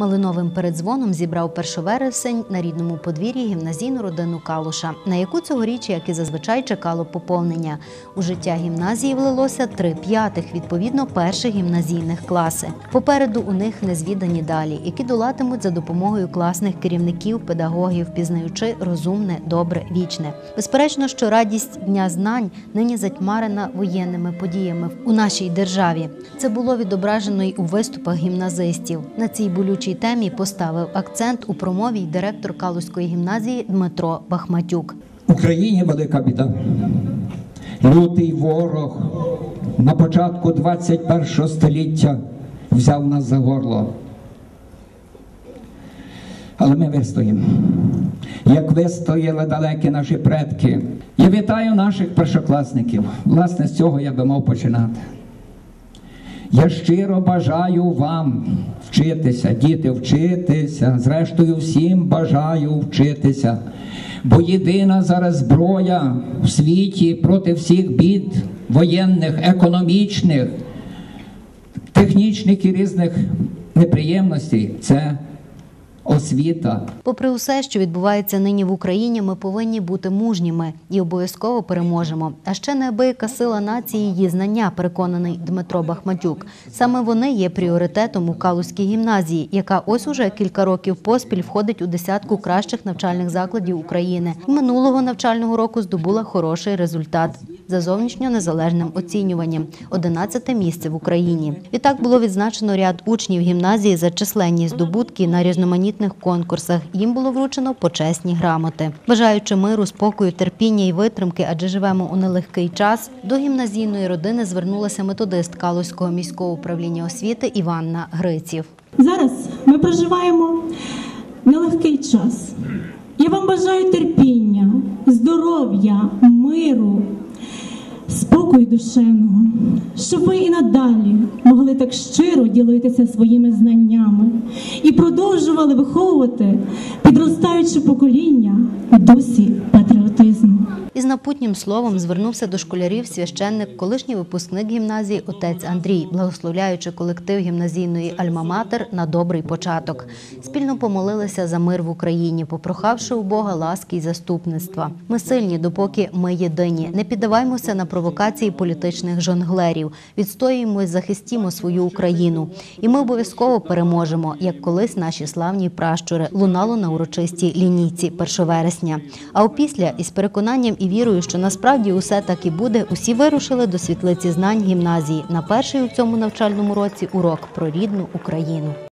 Малиновим передзвоном зібрав першовересень на рідному подвір'ї гімназійну родину Калуша, на яку цьогоріч, як і зазвичай, чекало поповнення. У життя гімназії влилося три п'ятих, відповідно, перших гімназійних класи. Попереду у них незвідані далі, які долатимуть за допомогою класних керівників, педагогів, пізнаючи розумне, добре, вічне. Безперечно, що радість дня знань нині затьмарена воєнними подіями у нашій державі. Це було відображено й у виступах гімназистів. На цій болючій темі поставив акцент у промові директор Калузької гімназії Дмитро Бахматюк. Україні велика біда. Лютий ворог на початку 21 століття взяв нас за горло. Але ми вистоїмо. Як вистояли далекі наші предки. Я вітаю наших першокласників. Власне, з цього я би мав починати. Я щиро бажаю вам вчитися, діти, вчитися. Зрештою, всім бажаю вчитися. Бо єдина зараз зброя в світі проти всіх бід воєнних, економічних, технічних і різних неприємностей це освіта. Попри усе, що відбувається нині в Україні, ми повинні бути мужніми і обов'язково переможемо. А ще неабияка сила нації її знання, переконаний Дмитро Бахматюк. Саме вони є пріоритетом у Калузькій гімназії, яка ось уже кілька років поспіль входить у десятку кращих навчальних закладів України. Минулого навчального року здобула хороший результат за зовнішньо незалежним оцінюванням 11 місце в Україні. Відтак було відзначено ряд учнів гімназії за численні здобутки на різноманітних конкурсах. Їм було вручено почесні грамоти. Бажаючи миру, спокою, терпіння і витримки, адже живемо у нелегкий час. До гімназійної родини звернулася методист Калузького міського управління освіти Іванна Гриців. Зараз ми проживаємо нелегкий час. Я вам бажаю терпіння, здоров'я, спокою душевного, щоб ви і надалі могли так щиро ділитися своїми знаннями і продовжували виховувати підростаюче покоління досі. Напутнім словом звернувся до школярів священник, колишній випускник гімназії отець Андрій, благословляючи колектив гімназійної Альма-Матер на добрий початок. Спільно помолилися за мир в Україні, попрохавши у Бога ласки й заступництва. Ми сильні, допоки ми єдині. Не піддаваймося на провокації політичних жонглерів. Відстоюємо і захистімо свою Україну. І ми обов'язково переможемо, як колись наші славні пращури лунало на урочистій лінійці 1 вересня. А опісля із переконанням і вірою, що насправді усе так і буде, усі вирушили до світлиці знань гімназії на перший у цьому навчальному році урок про рідну Україну.